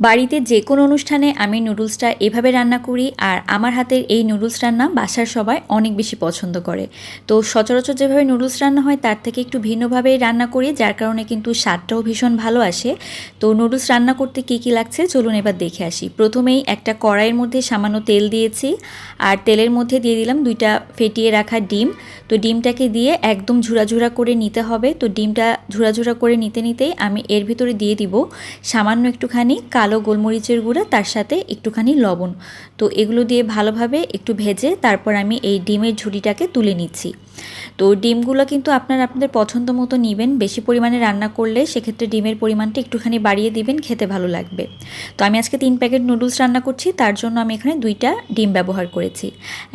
বাড়িতে যে কোনো অনুষ্ঠানে আমি নুডলসটা এভাবে রান্না করি আর আমার হাতের এই নুডলস রান্না বাসার সবাই অনেক বেশি পছন্দ করে। তো সচরাচর যেভাবে নুডলস রান্না হয় তার থেকে একটু ভিন্নভাবেই রান্না করি, যার কারণে কিন্তু স্বাদটাও ভীষণ ভালো আসে। তো নুডলস রান্না করতে কী কী লাগছে চলুন এবার দেখে আসি। প্রথমেই একটা কড়াইয়ের মধ্যে সামান্য তেল দিয়েছি আর তেলের মধ্যে দিয়ে দিলাম দুইটা ফেটিয়ে রাখা ডিম। তো ডিমটাকে দিয়ে একদম ঝুরাঝুরা করে নিতে হবে। তো ডিমটা ঝুরাঝুরা করে নিতে নিতেই আমি এর ভিতরে দিয়ে দিব সামান্য একটুখানি কালো গোলমরিচের গুঁড়া, তার সাথে একটুখানি লবণ। তো এগুলো দিয়ে ভালোভাবে একটু ভেজে তারপর আমি এই ডিমের ঝুড়িটাকে তুলে নিচ্ছি। তো ডিমগুলো কিন্তু আপনারা আপনাদের পছন্দ মতো নেবেন। বেশি পরিমাণে রান্না করলে সেক্ষেত্রে ডিমের পরিমাণটা একটুখানি বাড়িয়ে দিবেন, খেতে ভালো লাগবে। তো আমি আজকে তিন প্যাকেট নুডলস রান্না করছি, তার জন্য আমি এখানে দুইটা ডিম ব্যবহার করেছি।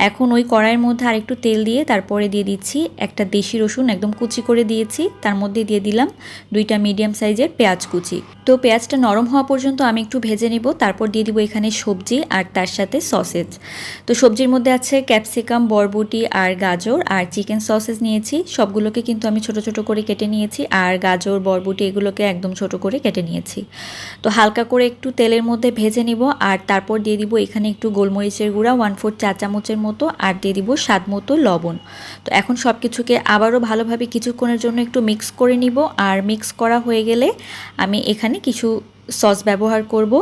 এখন ওই কড়াইয়ের মধ্যে আরেকটু তেল দিয়ে তারপরে দিয়ে দিচ্ছি একটা দেশি রসুন, একদম কুচি করে দিয়েছি। তার মধ্যে দিয়ে দিলাম দুইটা মিডিয়াম সাইজের পেঁয়াজ কুচি। তো পেঁয়াজটা নরম হওয়া পর্যন্ত আমি একটু ভেজে নিব, তারপর দিয়ে দিব এখানে সবজি আর তার সাথে সসেজ। তো সবজির মধ্যে আছে ক্যাপসিকাম, বরবটি আর গাজর আর চিকেন সসেজ নিয়েছি। সবগুলোকে কিন্তু আমি ছোট ছোট করে কেটে নিয়েছি আর গাজর, বরবটি এগুলোকে একদম ছোট করে কেটে নিয়েছি। তো হালকা করে একটু তেলের মধ্যে ভেজে নিব আর তারপর দিয়ে দিব এখানে একটু গোলমরিচের গুঁড়া ওয়ান ফোর চা চামচের মতো আর দিয়ে দিব স্বাদ মতো লবণ। তো এখন সব কিছুকে আবারও ভালোভাবে কিছুক্ষণের জন্য একটু মিক্স করে নিব আর মিক্স করা হয়ে গেলে আমি এখানে কিছু সস ব্যবহার করব।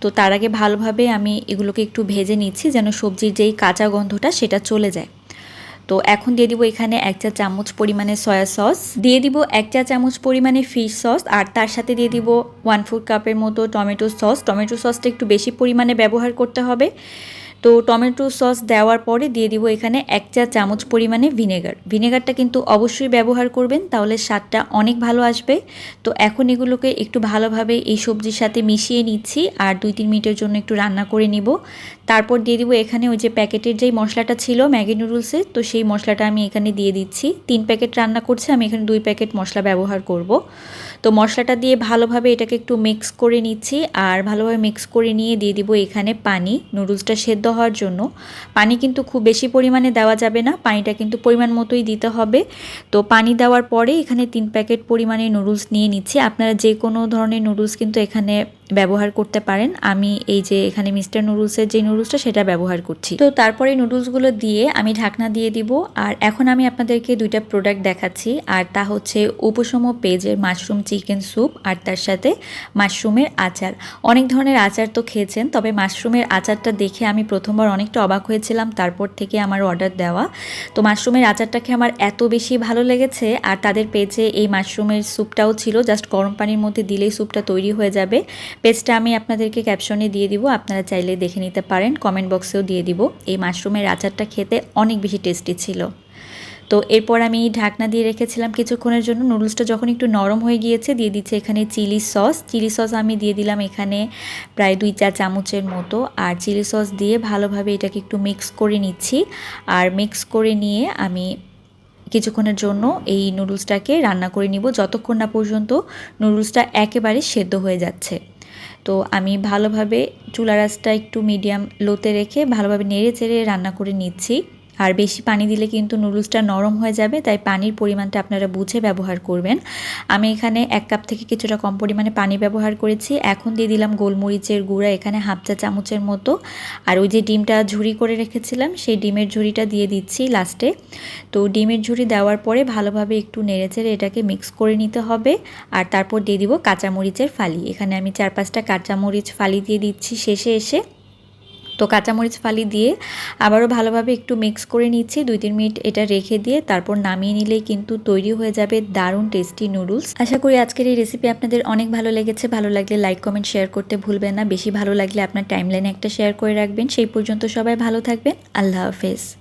তো তার আগে ভালোভাবে আমি এগুলোকে একটু ভেজে নিচ্ছি যেন সবজির যেই কাঁচা গন্ধটা সেটা চলে যায়। তো এখন দিয়ে দিব এখানে এক চা চামচ পরিমাণে সয়া সস, দিয়ে দিব এক চা চামচ পরিমাণে ফিশ সস আর তার সাথে দিয়ে দিব ওয়ান ফোর কাপের মতো টমেটো সস টমেটো সসটা একটু বেশি পরিমাণে ব্যবহার করতে হবে। তো টমেটো সস দেওয়ার পরে দিয়ে দিব এখানে এক চা চামচ পরিমাণে ভিনেগার। ভিনেগারটা কিন্তু অবশ্যই ব্যবহার করবেন, তাহলে স্বাদটা অনেক ভালো আসবে। তো এখন এগুলোকে একটু ভালোভাবে এই সবজির সাথে মিশিয়ে নিচ্ছি আর দুই তিন মিনিটের জন্য একটু রান্না করে নিব। তারপর দিয়ে দিব এখানে ওই যে প্যাকেটের যেই মশলাটা ছিল, ম্যাগি নুডলসের তো সেই মশলাটা আমি এখানে দিয়ে দিচ্ছি। তিন প্যাকেট রান্না করছে, আমি এখানে দুই প্যাকেট মশলা ব্যবহার করব। তো মশলাটা দিয়ে ভালোভাবে এটাকে একটু মিক্স করে নিচ্ছি, আর ভালোভাবে মিক্স করে নিয়ে দিয়ে দিব এখানে পানি। নুডলসটা সেদ্ধ হওয়ার জন্য। পানি কিন্তু খুব বেশি পরিমাণে দেওয়া যাবে না। পানিটা কিন্তু পরিমাণ মতোই দিতে হবে। তো পানি দেওয়ার পরে এখানে তিন প্যাকেট পরিমাণে নুডলস নিয়ে নিচ্ছি। আপনারা যে কোনো ধরনের নুডলস কিন্তু এখানে ব্যবহার করতে পারেন। আমি এই যে এখানে মিস্টার নুডলসের যে নুডলসটা, সেটা ব্যবহার করছি। তো তারপরে নুডলসগুলো দিয়ে আমি ঢাকনা দিয়ে দিব। আর এখন আমি আপনাদেরকে দুইটা প্রোডাক্ট দেখাচ্ছি। আর তা হচ্ছে উপশম পেজের মাশরুম চিকেন স্যুপ আর তার সাথে মাশরুমের আচার। অনেক ধরনের আচার তো খেয়েছেন, তবে মাশরুমের আচারটা দেখে আমি প্রথমবার অনেকটা অবাক হয়েছিলাম। তারপর থেকে আমার অর্ডার দেওয়া। তো মাশরুমের আচারটা আচারটাকে আমার এত বেশি ভালো লেগেছে আর তাদের পেজে এই মাশরুমের স্যুপটাও ছিল। জাস্ট গরম পানির মধ্যে দিলেই স্যুপটা তৈরি হয়ে যাবে। পেজটা আমি আপনাদেরকে ক্যাপশনে দিয়ে দিব, আপনারা চাইলে দেখে নিতে পারেন কমেন্ট বক্সেও দিয়ে দিব। এই মাশরুমের আচারটা খেতে অনেক বেশি টেস্টি ছিল। তো এরপর আমি ঢাকনা দিয়ে রেখেছিলাম কিছুক্ষণের জন্য, নুডলসটা যখন একটু নরম হয়ে গিয়েছে, দিয়ে দিচ্ছে এখানে চিলি সস। চিলি সস আমি দিয়ে দিলাম এখানে প্রায় দুই চা চামচের মতো। আর চিলি সস দিয়ে ভালোভাবে এটাকে একটু মিক্স করে নিচ্ছি। আর মিক্স করে নিয়ে আমি কিছুক্ষণের জন্য এই নুডলসটাকে রান্না করে নিব। যতক্ষণ না পর্যন্ত নুডলসটা একেবারে সেদ্ধ হয়ে যাচ্ছে। তো আমি ভালোভাবে চুলা রাসটা একটু মিডিয়াম লোতে রেখে ভালোভাবে নেড়ে চেড়ে রান্না করে নিচ্ছি। আর বেশি পানি দিলে কিন্তু নুডলসটা নরম হয়ে যাবে, তাই পানির পরিমাণটা আপনারা বুঝে ব্যবহার করবেন। আমি এখানে এক কাপ থেকে কিছুটা কম পরিমাণে পানি ব্যবহার করেছি। এখন দিয়ে দিলাম গোলমরিচের গুঁড়া, এখানে হাফ চা চামচের মতো। আর ওই যে ডিমটা ঝুড়ি করে রেখেছিলাম, সেই ডিমের ঝুড়িটা দিয়ে দিচ্ছি লাস্টে। তো ডিমের ঝুড়ি দেওয়ার পরে ভালোভাবে একটু নেড়েচেড়ে এটাকে মিক্স করে নিতে হবে। আর তারপর দিয়ে দিব কাঁচামরিচের ফালি। এখানে আমি চার পাঁচটা কাঁচামরিচ ফালি দিয়ে দিচ্ছি শেষে এসে। তো কাঁচামরিচ ফালি দিয়ে আবারও ভালোভাবে একটু মিক্স করে নিচ্ছি। দুই তিন মিনিট এটা রেখে দিয়ে তারপর নামিয়ে নিলেই কিন্তু তৈরি হয়ে যাবে দারুণ টেস্টি নুডলস আশা করি আজকের এই রেসিপি আপনাদের অনেক ভালো লেগেছে। ভালো লাগলে লাইক কমেন্ট শেয়ার করতে ভুলবেন না। বেশি ভালো লাগলে আপনার টাইমলাইনে একটা শেয়ার করে রাখবেন। সেই পর্যন্ত সবাই ভালো থাকবেন। আল্লাহ হাফেজ।